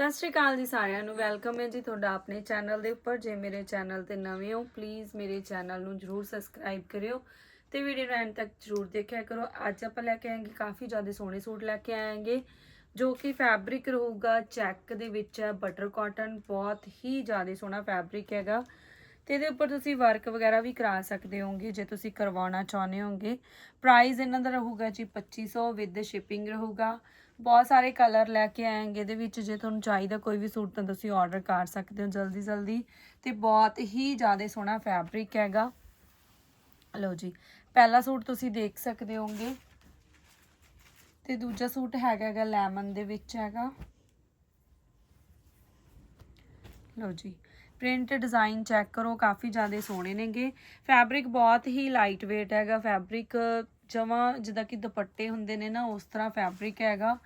ਸਤਿ ਸ਼੍ਰੀ ਅਕਾਲ ਜੀ ਸਾਰਿਆਂ ਨੂੰ। ਵੈਲਕਮ ਹੈ ਜੀ ਤੁਹਾਡਾ ਆਪਣੇ ਚੈਨਲ ਦੇ ਉੱਪਰ। ਜੇ ਮੇਰੇ ਚੈਨਲ ਤੇ ਨਵੇਂ ਹੋ ਪਲੀਜ਼ ਮੇਰੇ ਚੈਨਲ ਨੂੰ ਜਰੂਰ ਸਬਸਕ੍ਰਾਈਬ ਕਰਿਓ ਤੇ ਵੀਡੀਓ ਨੂੰ ਐਂਡ ਤੱਕ ਜਰੂਰ ਦੇਖਿਆ ਕਰੋ। ਅੱਜ ਆਪਾਂ ਲੈ ਕੇ ਆਏਗੇ ਕਾਫੀ ਜ਼ਿਆਦਾ ਸੋਹਣੇ ਸੂਟ ਲੈ ਕੇ ਆਏਗੇ, ਜੋ ਕਿ ਫੈਬਰਿਕ ਰਹੂਗਾ ਚੈੱਕ ਦੇ ਵਿੱਚ ਹੈ ਬਟਰ ਕਾਟਨ ਬਹੁਤ ਹੀ ਜ਼ਿਆਦਾ ਸੋਹਣਾ ਫੈਬਰਿਕ ਹੈਗਾ। ਤੇ ਇਹਦੇ ਉੱਪਰ ਤੁਸੀਂ ਵਰਕ ਵਗੈਰਾ ਵੀ ਕਰਾ ਸਕਦੇ ਹੋਗੇ ਜੇ ਤੁਸੀਂ ਕਰਵਾਉਣਾ ਚਾਹੁੰਦੇ ਹੋਗੇ ਪ੍ਰਾਈਸ ਇਹਨਾਂ ਦਾ ਰਹੂਗਾ ਜੀ 2500 ਵਿਦ ਸ਼ਿਪਿੰਗ ਰਹੂਗਾ। ਬਹੁਤ ਸਾਰੇ ਕਲਰ ਲੈ ਕੇ ਆਏਗੇ, ਇਹਦੇ ਵਿੱਚ ਜੇ ਤੁਹਾਨੂੰ ਚਾਹੀਦਾ ਕੋਈ ਵੀ ਸੂਟ ਤਾਂ ਤੁਸੀਂ ਆਰਡਰ ਕਰ ਸਕਦੇ ਹੋ ਜਲਦੀ ਜਲਦੀ ਤੇ ਬਹੁਤ ਹੀ ਜ਼ਿਆਦਾ ਸੋਹਣਾ ਫੈਬਰਿਕ ਹੈਗਾ। ਲਓ ਜੀ, ਪਹਿਲਾ ਸੂਟ ਤੁਸੀਂ ਦੇਖ ਸਕਦੇ ਹੋਗੇ ਤੇ ਦੂਜਾ ਸੂਟ ਹੈਗਾ ਹੈਗਾ ਲੈਮਨ ਦੇ ਵਿੱਚ ਹੈਗਾ। ਲਓ ਜੀ ਪ੍ਰਿੰਟ ਡਿਜ਼ਾਈਨ ਚੈੱਕ ਕਰੋ, ਕਾਫੀ ਜ਼ਿਆਦਾ ਸੋਹਣੇ ਨੇਗੇ। ਫੈਬਰਿਕ ਬਹੁਤ ਹੀ ਲਾਈਟ weight ਹੈਗਾ ਫੈਬਰਿਕ ਜਮਾਂ ਜਿੱਦਾਂ ਕਿ ਦੁਪੱਟੇ ਹੁੰਦੇ ਨੇ ਨਾ, ਉਸ ਤਰ੍ਹਾਂ ਫੈਬਰਿਕ ਹੈਗਾ।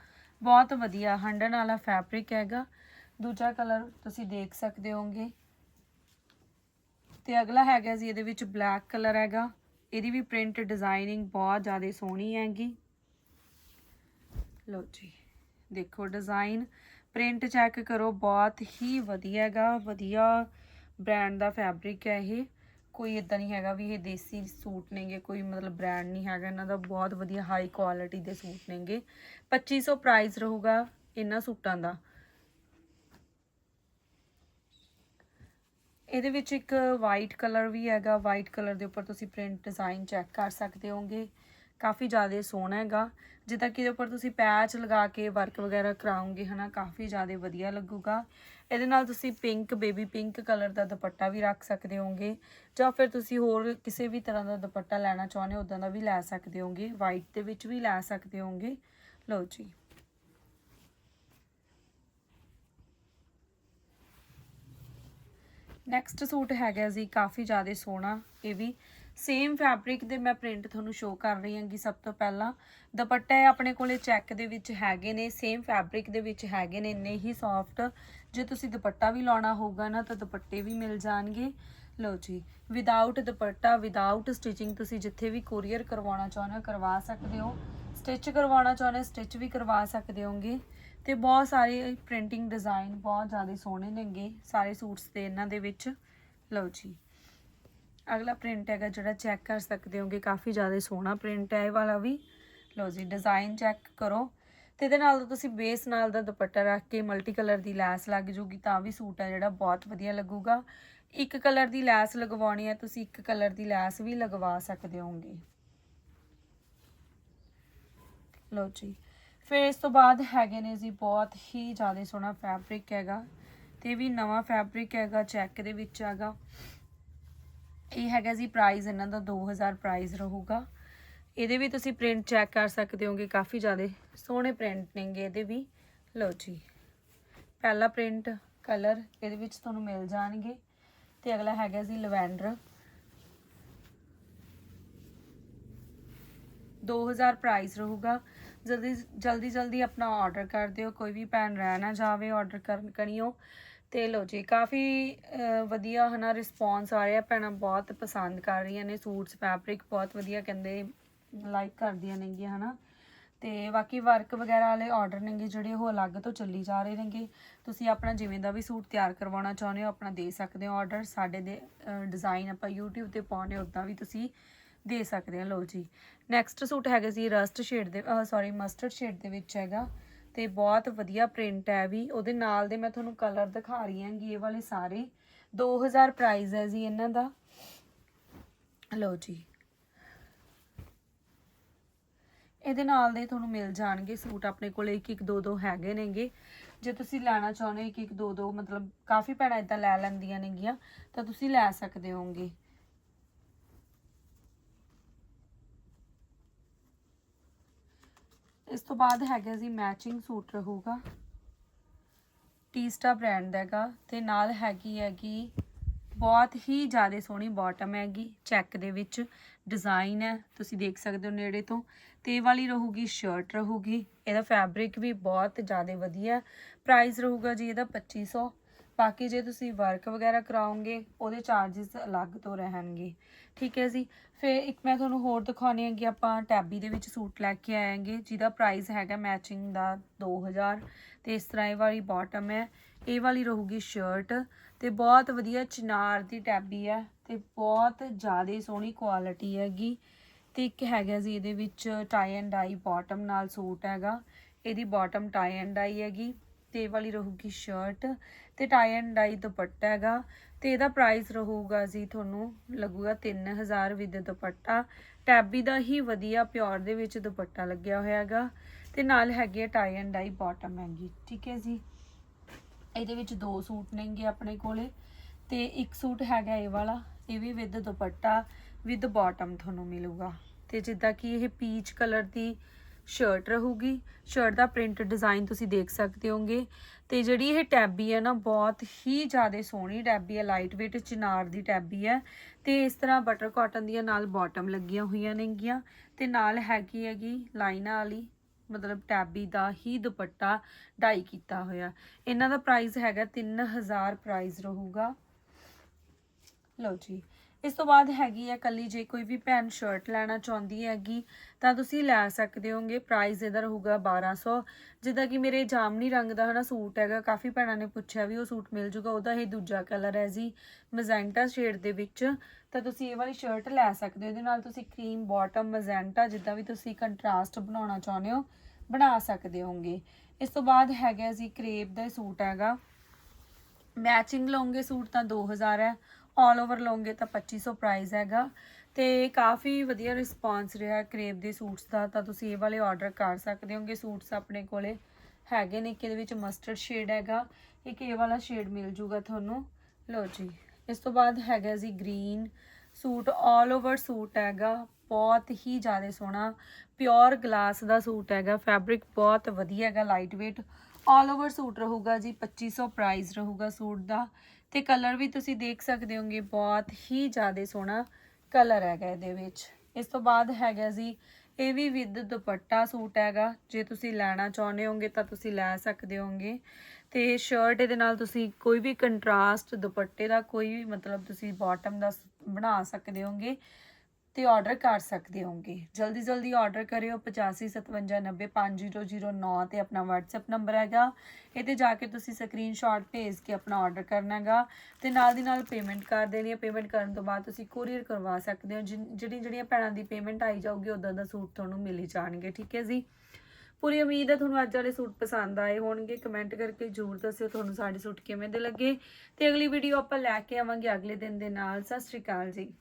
ਬਹੁਤ ਵਧੀਆ ਹੰਡਣ ਵਾਲਾ ਫੈਬਰਿਕ ਹੈਗਾ। ਦੂਜਾ ਕਲਰ ਤੁਸੀਂ ਦੇਖ ਸਕਦੇ ਹੋਗੇ ਤੇ ਅਗਲਾ ਹੈਗਾ ਜੀ, ਇਹਦੇ ਵਿੱਚ ਬਲੈਕ ਕਲਰ ਹੈਗਾ। ਇਹਦੀ ਵੀ ਪ੍ਰਿੰਟ ਡਿਜ਼ਾਈਨਿੰਗ ਬਹੁਤ ਜ਼ਿਆਦਾ ਸੋਹਣੀ ਹੈਗੀ। ਲਓ ਜੀ, ਦੇਖੋ ਡਿਜ਼ਾਈਨ ਪ੍ਰਿੰਟ ਚੈੱਕ ਕਰੋ, ਬਹੁਤ ਹੀ ਵਧੀਆ ਹੈਗਾ, ਵਧੀਆ ਬ੍ਰਾਂਡ ਦਾ ਫੈਬਰਿਕ ਹੈ ਇਹ। ਕੋਈ ਇਦਾਂ ਨਹੀਂ ਹੈਗਾ ਵੀ ਇਹ ਦੇਸੀ ਸੂਟ ਨੇਗੇ, ਕੋਈ ਮਤਲਬ ਬ੍ਰਾਂਡ ਨਹੀਂ ਹੈਗਾ, ਇਹਨਾਂ ਦਾ ਬਹੁਤ ਵਧੀਆ ਹਾਈ ਕੁਆਲਿਟੀ ਦੇ ਸੂਟ ਨੇਗੇ। 2500 ਪ੍ਰਾਈਸ ਰਹੂਗਾ ਇਹਨਾਂ ਸੂਟਾਂ ਦਾ। ਇਹਦੇ ਵਿੱਚ ਇੱਕ ਵਾਈਟ ਕਲਰ ਵੀ ਹੈਗਾ ਵਾਈਟ ਕਲਰ ਦੇ ਉੱਪਰ ਤੁਸੀਂ ਪ੍ਰਿੰਟ ਡਿਜ਼ਾਈਨ ਚੈੱਕ ਕਰ ਸਕਦੇ ਹੋਗੇ। ਕਾਫੀ ਜ਼ਿਆਦਾ ਸੋਹਣਾ ਹੈਗਾ। ਜਿੱਦਾਂ ਕਿ ਇਹਦੇ ਉੱਪਰ ਤੁਸੀਂ ਪੈਚ ਲਗਾ ਕੇ ਵਰਕ ਵਗੈਰਾ ਕਰਾਉਂਗੇ ਹਨਾ, ਕਾਫੀ ਜ਼ਿਆਦਾ ਵਧੀਆ ਲੱਗੂਗਾ। ਇਹਦੇ ਨਾਲ ਤੁਸੀਂ ਪਿੰਕ, ਬੇਬੀ ਪਿੰਕ ਕਲਰ ਦਾ ਦੁਪੱਟਾ ਵੀ ਰੱਖ ਸਕਦੇ ਹੋਗੇ। ਜਾਂ ਫਿਰ ਤੁਸੀਂ ਹੋਰ ਕਿਸੇ ਵੀ ਤਰ੍ਹਾਂ ਦਾ ਦੁਪੱਟਾ ਲੈਣਾ ਚਾਹੁੰਦੇ ਹੋ ਉਦਾਂ ਦਾ ਵੀ ਲੈ ਸਕਦੇ ਹੋਗੇ। ਵਾਈਟ ਦੇ ਵਿੱਚ ਵੀ ਲੈ ਸਕਦੇ ਹੋਗੇ। ਲਓ ਜੀ। ਨੈਕਸਟ ਸੂਟ ਹੈਗਾ ਜੀ, ਕਾਫੀ ਜ਼ਿਆਦਾ ਸੋਹਣਾ, ਇਹ ਵੀ। ਸੇਮ ਫੈਬਰਿਕ ਦੇ ਮੈਂ ਪ੍ਰਿੰਟ ਤੁਹਾਨੂੰ ਸ਼ੋਅ ਕਰ ਰਹੀ ਹਾਂਗੀ ਸਭ ਤੋਂ ਪਹਿਲਾਂ। ਦੁਪੱਟੇ ਆਪਣੇ ਕੋਲੇ ਚੈੱਕ ਦੇ ਵਿੱਚ ਹੈਗੇ ਨੇ ਸੇਮ ਫੈਬਰਿਕ ਦੇ ਵਿੱਚ ਹੈਗੇ ਨੇ, ਇੰਨੇ ਹੀ ਸੌਫਟ ਜੇ ਤੁਸੀਂ ਦੁਪੱਟਾ ਵੀ ਲਾਉਣਾ ਹੋਊਗਾ ਨਾ, ਤਾਂ ਦੁਪੱਟੇ ਵੀ ਮਿਲ ਜਾਣਗੇ। ਲਓ ਜੀ ਵਿਦਆਊਟ ਦੁਪੱਟਾ ਵਿਦਆਊਟ ਸਟਿਚਿੰਗ ਤੁਸੀਂ ਜਿੱਥੇ ਵੀ ਕੋਰੀਅਰ ਕਰਵਾਉਣਾ ਚਾਹੁੰਦੇ ਹੋ ਕਰਵਾ ਸਕਦੇ ਹੋ। ਸਟਿਚ ਕਰਵਾਉਣਾ ਚਾਹੁੰਦੇ ਸਟਿਚ ਵੀ ਕਰਵਾ ਸਕਦੇ ਹੋਗੇ। ਤੇ ਬਹੁਤ ਸਾਰੇ ਪ੍ਰਿੰਟਿੰਗ ਡਿਜ਼ਾਈਨ ਬਹੁਤ ਜ਼ਿਆਦਾ ਸੋਹਣੇ ਨੇਗੇ, ਸਾਰੇ ਸੂਟਸ ਦੇ ਇਹਨਾਂ ਦੇ ਵਿੱਚ। ਲਓ ਜੀ। ਅਗਲਾ ਪ੍ਰਿੰਟ ਹੈਗਾ ਜਿਹੜਾ ਚੈੱਕ ਕਰ ਸਕਦੇ ਹੋਗੇ, ਕਾਫੀ ਜ਼ਿਆਦਾ ਸੋਹਣਾ ਪ੍ਰਿੰਟ ਹੈ ਇਹ ਵਾਲਾ ਵੀ। ਲਓ ਜੀ ਡਿਜ਼ਾਈਨ ਚੈੱਕ ਕਰੋ। ਤੇ ਇਹਦੇ ਨਾਲ ਤੁਸੀਂ ਬੇਸ ਨਾਲ ਦਾ ਦੁਪੱਟਾ ਰੱਖ ਕੇ ਮਲਟੀ ਕਲਰ ਦੀ ਲੈਸ ਲੱਗ ਜੂਗੀ, ਤਾਂ ਵੀ ਸੂਟ ਹੈ ਜਿਹੜਾ, ਬਹੁਤ ਵਧੀਆ ਲੱਗੂਗਾ। ਇੱਕ ਕਲਰ ਦੀ ਲੈਸ ਲਗਵਾਉਣੀ ਹੈ, ਤੁਸੀਂ ਇੱਕ ਕਲਰ ਦੀ ਲੈਸ ਵੀ ਲਗਵਾ ਸਕਦੇ ਹੋਗੇ। ਲਓ ਜੀ, ਫਿਰ ਇਸ ਤੋਂ ਬਾਅਦ ਹੈਗੇ ਨੇ ਜੀ, ਬਹੁਤ ਹੀ ਜ਼ਿਆਦਾ ਸੋਹਣਾ ਫੈਬਰਿਕ ਹੈਗਾ। ਤੇ ਵੀ ਨਵਾਂ ਫੈਬਰਿਕ ਹੈਗਾ ਚੈੱਕ ਦੇ ਵਿੱਚ ਹੈਗਾ। ਇਹ ਹੈਗਾ ਜੀ ਪ੍ਰਾਈਸ ਇਹਨਾਂ ਦਾ 2000 ਪ੍ਰਾਈਸ ਰਹੂਗਾ। ਇਹਦੇ ਵੀ ਤੁਸੀਂ ਪ੍ਰਿੰਟ ਚੈੱਕ ਕਰ ਸਕਦੇ ਹੋਗੇ, ਕਾਫੀ ਜ਼ਿਆਦਾ ਸੋਹਣੇ ਪ੍ਰਿੰਟ ਨੇਗੇ ਇਹਦੇ ਵੀ। ਲਓ ਜੀ, ਪਹਿਲਾ ਪ੍ਰਿੰਟ ਕਲਰ ਇਹਦੇ ਵਿੱਚ ਤੁਹਾਨੂੰ ਮਿਲ ਜਾਣਗੇ। ਤੇ ਅਗਲਾ ਹੈਗਾ ਜੀ ਲਵੈਂਡਰ 2000 ਪ੍ਰਾਈਸ ਰਹੂਗਾ। ਜਲਦੀ ਜਲਦੀ ਜਲਦੀ ਆਪਣਾ ਆਰਡਰ ਕਰ ਦਿਓ। ਕੋਈ ਵੀ ਭੈਣ ਰਹਿ ਨਾ ਜਾਵੇ ਆਰਡਰ ਕਰਨ ਕਰਿਓ ਤੇ ਲੋ ਜੀ ਕਾਫੀ ਅਹ, ਵਧੀਆ ਹਨਾ ਰਿਸਪੌਂਸ ਆ ਰਿਹਾ ਭੈਣਾਂ ਬਹੁਤ ਪਸੰਦ ਕਰ ਰਹੀਆਂ ਨੇ ਸੂਟਸ ਫੈਬਰਿਕ ਬਹੁਤ ਵਧੀਆ ਕਹਿੰਦੇ ਲਾਈਕ ਕਰਦੀਆਂ ਨੇਗੀਆਂ ਹਨਾ। ਤੇ ਬਾਕੀ ਵਰਕ ਵਗੈਰਾ ਵਾਲੇ ਆਰਡਰ ਨੇਗੇ ਜਿਹੜੇ ਉਹ ਅਲੱਗ ਤੋਂ ਚੱਲੀ ਜਾ ਰਹੇ ਨੇਗੇ। ਤੁਸੀਂ ਆਪਣਾ ਜਿਵੇਂ ਦਾ ਵੀ ਸੂਟ ਤਿਆਰ ਕਰਵਾਉਣਾ ਚਾਹੁੰਦੇ ਹੋ ਆਪਣਾ ਦੇ ਸਕਦੇ ਹੋ ਆਰਡਰ ਸਾਡੇ ਦੇ ਡਿਜ਼ਾਈਨ ਆਪਾਂ YouTube ਤੇ ਪਾਉਣੇ ਉਦਾਂ ਵੀ ਤੁਸੀਂ ਦੇ ਸਕਦੇ ਹੋ। ਲਓ ਜੀ ਨੈਕਸਟ ਸੂਟ ਹੈਗਾ ਸੀ ਰਸਟ ਸ਼ੇਡ ਦੇ ਸੌਰੀ ਮਸਟਰਡ ਸ਼ੇਡ ਦੇ ਵਿੱਚ ਹੈਗਾ। ਤੇ ਬਹੁਤ ਵਧੀਆ ਪ੍ਰਿੰਟ ਹੈ ਵੀ। ਉਹਦੇ ਨਾਲ ਦੇ ਮੈਂ ਤੁਹਾਨੂੰ ਕਲਰ ਦਿਖਾ ਰਹੀ ਹਾਂਗੀ ਇਹ ਵਾਲੇ ਸਾਰੇ। 2000 ਪ੍ਰਾਈਸ ਹੈ ਜੀ ਇਹਨਾਂ ਦਾ। ਲਓ ਜੀ। ਇਹਦੇ ਨਾਲ ਦੇ ਤੁਹਾਨੂੰ ਮਿਲ ਜਾਣਗੇ ਸੂਟ। ਆਪਣੇ ਕੋਲ ਇੱਕ ਇੱਕ ਦੋ ਦੋ ਹੈਗੇ ਨੇਗੇ। ਜੇ ਤੁਸੀਂ ਲੈਣਾ ਚਾਹੁੰਦੇ ਹੋ ਇੱਕ ਇੱਕ ਦੋ ਦੋ, ਮਤਲਬ ਕਾਫੀ ਭੈਣਾਂ ਇਦਾਂ ਲੈ ਲੈਂਦੀਆਂ ਨੇਗੀਆਂ, ਤਾਂ ਤੁਸੀਂ ਲੈ ਸਕਦੇ ਹੋਗੇ ਇਸ ਤੋਂ ਬਾਅਦ ਹੈਗਾ ਜੀ ਮੈਚਿੰਗ ਸੂਟ ਰਹੂਗਾ। ਟੀਸਟਾ ਬ੍ਰਾਂਡ ਦਾ ਹੈਗਾ ਤੇ ਨਾਲ ਹੈਗੀ ਹੈਗੀ ਬਹੁਤ ਹੀ ਜ਼ਿਆਦਾ ਸੋਹਣੀ ਬਾਟਮ ਹੈਗੀ ਚੈੱਕ ਦੇ ਵਿੱਚ ਡਿਜ਼ਾਈਨ ਹੈ, ਤੁਸੀਂ ਦੇਖ ਸਕਦੇ ਹੋ ਨੇੜੇ ਤੋਂ। ਤੇ ਇਹ ਵਾਲੀ ਰਹੂਗੀ ਸ਼ਰਟ ਰਹੂਗੀ, ਇਹਦਾ ਫੈਬਰਿਕ ਵੀ ਬਹੁਤ ਜ਼ਿਆਦਾ ਵਧੀਆ। ਪ੍ਰਾਈਸ ਰਹੂਗਾ ਜੀ ਇਹਦਾ 2500 ਬਾਕੀ ਜੇ ਤੁਸੀਂ ਵਰਕ ਵਗੈਰਾ ਕਰਾਓਗੇ, ਉਹਦੇ ਚਾਰजेस ਅਲੱਗ ਤੋਂ ਰਹਿਣਗੇ। ਠੀਕ ਹੈ ਜੀ? ਫਿਰ ਇੱਕ ਮੈਂ ਤੁਹਾਨੂੰ ਹੋਰ ਦਿਖਾਉਣੀ ਹੈ ਕਿ ਆਪਾਂ ਟੈਬੀ ਦੇ ਵਿੱਚ ਸੂਟ ਲੈ ਕੇ ਆਏਗੇ ਜਿਹਦਾ ਪ੍ਰਾਈਸ ਹੈਗਾ ਮੈਚਿੰਗ ਦਾ 2000 ਤੇ ਇਸ ਤਰ੍ਹਾਂ ਇਹ ਵਾਲੀ ਬਾਟਮ ਹੈ। ਇਹ ਵਾਲੀ ਰਹੂਗੀ ਸ਼ਰਟ ਤੇ ਬਹੁਤ ਵਧੀਆ ਚਨਾਰ ਦੀ ਟੈਬੀ ਹੈ ਤੇ ਬਹੁਤ ਜ਼ਿਆਦਾ ਸੋਹਣੀ ਕੁਆਲਿਟੀ ਹੈਗੀ। ਤੇ ਇੱਕ ਹੈਗਾ ਜੀ ਇਹਦੇ ਵਿੱਚ ਟਾਈ ਐਂਡ ਡਾਈ ਬਾਟਮ ਨਾਲ ਸੂਟ ਹੈਗਾ। ਇਹਦੀ ਬਾਟਮ ਟਾਈ ਐਂਡ ਡਾਈ ਹੈਗੀ। ਤੇ ਇਹ ਵਾਲੀ ਰਹੂਗੀ ਸ਼ਰਟ ਤੇ ਟਾਈ ਐਂਡ ਡਾਈ ਦੁਪੱਟਾ ਹੈਗਾ ਤੇ ਇਹਦਾ ਪ੍ਰਾਈਸ ਰਹੂਗਾ ਜੀ ਤੁਹਾਨੂੰ ਲੱਗੂਗਾ 3000 ਵਿਦ ਦੁਪੱਟਾ। ਟੈਬੀ ਦਾ ਹੀ ਵਧੀਆ ਪਿਓਰ ਦੇ ਵਿੱਚ ਦੁਪੱਟਾ ਲੱਗਿਆ ਹੋਇਆ ਹੈਗਾ ਤੇ ਨਾਲ ਹੈਗੀ ਹੈ ਟਾਈ ਐਂਡ ਡਾਈ ਬਾਟਮ ਹੈਗੀ ਠੀਕ ਹੈ ਜੀ। ਇਹਦੇ ਵਿੱਚ ਦੋ ਸੂਟ ਨੇਗੇ ਆਪਣੇ ਕੋਲੇ ਤੇ ਇੱਕ ਸੂਟ ਹੈਗਾ ਇਹ ਵਾਲਾ, ਇਹ ਵੀ ਵਿਦ ਦੁਪੱਟਾ ਵਿਦ ਬਾਟਮ ਤੁਹਾਨੂੰ ਮਿਲੂਗਾ। ਤੇ ਜਿੱਦਾਂ ਕਿ ਇਹ ਪੀਚ ਕਲਰ ਦੀ ਸ਼ਰਟ ਰਹੂਗੀ। ਸ਼ਰਟ ਦਾ ਪ੍ਰਿੰਟ ਡਿਜ਼ਾਈਨ ਤੁਸੀਂ ਦੇਖ ਸਕਦੇ ਹੋਗੇ। ਤੇ ਜਿਹੜੀ ਇਹ ਟੈਬੀ ਹੈ ਨਾ, ਬਹੁਤ ਹੀ ਜ਼ਿਆਦਾ ਸੋਹਣੀ ਟੈਬੀ ਹੈ ਲਾਈਟ weight ਚਿਨਾਰ ਦੀ ਟੈਬੀ ਹੈ। ਤੇ ਇਸ ਤਰ੍ਹਾਂ ਬਟਰ ਕਾਟਨ ਦੀਆਂ ਨਾਲ ਬਾਟਮ ਲੱਗੀਆਂ ਹੋਈਆਂ ਨੇਗੀਆਂ। ਤੇ ਨਾਲ ਹੈਗੀ ਹੈਗੀ ਲਾਈਨਾਂ ਵਾਲੀ, ਮਤਲਬ ਟੈਬੀ ਦਾ ਹੀ ਦੁਪੱਟਾ ਡਾਈ ਕੀਤਾ ਹੋਇਆ। ਇਹਨਾਂ ਦਾ ਪ੍ਰਾਈਸ ਹੈਗਾ 3000 ਪ੍ਰਾਈਸ ਰਹੂਗਾ। ਲਓ ਜੀ। ਇਸ ਤੋਂ ਬਾਅਦ ਹੈਗੀ ਹੈ ਕੱਲੀ ਜੇ ਕੋਈ ਵੀ ਭੈਣ ਸ਼ਰਟ ਲੈਣਾ ਚਾਹੁੰਦੀ ਹੈਗੀ, ਤਾਂ ਤੁਸੀਂ ਲੈ ਸਕਦੇ ਹੋਗੇ। ਪ੍ਰਾਈਸ ਇਹਦਾ ਰਹੂਗਾ 1200 ਜਿੱਦਾਂ ਕਿ ਮੇਰੇ ਜਾਮਨੀ ਰੰਗ ਦਾ ਹਨਾ ਸੂਟ ਹੈਗਾ, ਕਾਫੀ ਭੈਣਾਂ ਨੇ ਪੁੱਛਿਆ ਵੀ ਉਹ ਸੂਟ ਮਿਲ ਜੂਗਾ, ਉਹਦਾ ਇਹ ਦੂਜਾ ਕਲਰ ਹੈ ਜੀ ਮੈਜੈਂਟਾ ਸ਼ੇਡ ਦੇ ਵਿੱਚ। ਤਾਂ ਤੁਸੀਂ ਇਹ ਵਾਲੀ ਸ਼ਰਟ ਲੈ ਸਕਦੇ ਹੋ, ਇਹਦੇ ਨਾਲ ਤੁਸੀਂ ਕਰੀਮ ਬਾਟਮ ਮੈਜੈਂਟਾ ਜਿੱਦਾਂ ਵੀ ਤੁਸੀਂ ਕੰਟਰਾਸਟ ਬਣਾਉਣਾ ਚਾਹੁੰਦੇ ਹੋ, ਬਣਾ ਸਕਦੇ ਹੋਗੇ। ਇਸ ਤੋਂ ਬਾਅਦ ਹੈਗਾ ਜੀ ਕਰੇਪ ਦਾ ਸੂਟ ਹੈਗਾ। ਮੈਚਿੰਗ ਲਓਗੇ ਸੂਟ ਤਾਂ 2000 ਹੈ। ਆਲ ਓਵਰ ਲਓਗੇ ਤਾਂ 2500 ਪ੍ਰਾਈਸ ਹੈਗਾ ਤੇ ਕਾਫੀ ਵਧੀਆ ਰਿਸਪਾਂਸ ਰਿਹਾ ਕਰੇਬ ਦੇ ਸੂਟਸ ਦਾ, ਤਾਂ ਤੁਸੀਂ ਇਹ ਵਾਲੇ ਆਰਡਰ ਕਰ ਸਕਦੇ ਹੋਗੇ। ਸੂਟਸ ਆਪਣੇ ਕੋਲੇ ਹੈਗੇ ਨੇ, ਇੱਕ ਇਹਦੇ ਵਿੱਚ ਮਸਟਰਡ ਸ਼ੇਡ ਹੈਗਾ, ਇੱਕ ਇਹ ਵਾਲਾ ਸ਼ੇਡ ਮਿਲ ਜੂਗਾ ਤੁਹਾਨੂੰ। ਲਓ ਜੀ, ਇਸ ਤੋਂ ਬਾਅਦ ਹੈਗਾ ਜੀ green suit all over suit ਹੈਗਾ, ਬਹੁਤ ਹੀ ਜ਼ਿਆਦਾ ਸੋਹਣਾ ਪਿਓਰ ਗਲਾਸ ਦਾ ਸੂਟ ਹੈਗਾ ਫੈਬਰਿਕ ਬਹੁਤ ਵਧੀਆ ਹੈਗਾ light weight all over suit ਰਹੂਗਾ ਜੀ 2500 ਪ੍ਰਾਈਸ ਰਹੂਗਾ ਸੂਟ ਦਾ। ਤੇ ਕਲਰ ਵੀ ਤੁਸੀਂ ਦੇਖ ਸਕਦੇ ਹੋਗੇ, ਬਹੁਤ ਹੀ ਜ਼ਿਆਦਾ ਸੋਹਣਾ ਕਲਰ ਹੈਗਾ ਇਹਦੇ ਵਿੱਚ। ਇਸ ਤੋਂ ਬਾਅਦ ਹੈਗਾ ਜੀ, ਇਹ ਵੀ ਵਿਦ ਦੁਪੱਟਾ ਸੂਟ ਹੈਗਾ। ਜੇ ਤੁਸੀਂ ਲੈਣਾ ਚਾਹੁੰਦੇ ਹੋਗੇ ਤਾਂ ਤੁਸੀਂ ਲੈ ਸਕਦੇ ਹੋਗੇ। ਤੇ ਸ਼ਰਟ ਇਹਦੇ ਨਾਲ ਤੁਸੀਂ ਕੋਈ ਵੀ ਕੰਟਰਾਸਟ ਦੁਪੱਟੇ ਦਾ ਕੋਈ ਵੀ ਮਤਲਬ ਤੁਸੀਂ ਬਾਟਮ ਦਾ ਸ- ਬਣਾ ਸਕਦੇ ਹੋਗੇ। ਤੇ ਆਰਡਰ ਕਰ ਸਕਦੇ ਹੋਗੇ ਜਲਦੀ ਜਲਦੀ ਆਰਡਰ ਕਰਿਓ 8557905009 ਤੇ ਆਪਣਾ WhatsApp ਨੰਬਰ ਹੈਗਾ। ਇਹ ਤੇ ਜਾ ਕੇ ਤੁਸੀਂ ਸਕਰੀਨਸ਼ਾਟ ਭੇਜ ਕੇ ਆਪਣਾ ਆਰਡਰ ਕਰਨਾ ਹੈਗਾ। ਤੇ ਨਾਲ ਦੀ ਨਾਲ ਪੇਮੈਂਟ ਕਰ ਦੇਣੀ ਹੈ। ਪੇਮੈਂਟ ਕਰਨ ਤੋਂ ਬਾਅਦ ਤੁਸੀਂ ਕੋਰੀਅਰ ਕਰਵਾ ਸਕਦੇ ਹੋ। ਜਿਨ- ਜਿਹੜੀ ਜਿਹੜੀਆਂ ਭੈਣਾਂ ਦੀ ਪੇਮੈਂਟ ਆਈ ਜਾਊਗੀ ਉਦਾਂ ਦਾ ਸੂਟ ਤੁਹਾਨੂੰ ਮਿਲ ਹੀ ਜਾਣਗੇ। ਠੀਕ ਹੈ ਜੀ? ਪੂਰੀ ਉਮੀਦ ਹੈ ਤੁਹਾਨੂੰ ਅੱਜ ਵਾਲੇ ਸੂਟ ਪਸੰਦ ਆਏ ਹੋਣਗੇ। ਕਮੈਂਟ ਕਰਕੇ ਜ਼ਰੂਰ ਦੱਸਿਓ ਤੁਹਾਨੂੰ ਸਾਡੇ ਸੂਟ ਕਿਵੇਂ ਦੇ ਲੱਗੇ। ਤੇ ਅਗਲੀ ਵੀਡੀਓ ਆਪਾਂ ਲੈ ਕੇ ਆਵਾਂਗੇ ਅਗਲੇ ਦਿਨ ਦੇ ਨਾਲ। ਸਤਿ ਸ਼੍ਰੀ ਅਕਾਲ ਜੀ।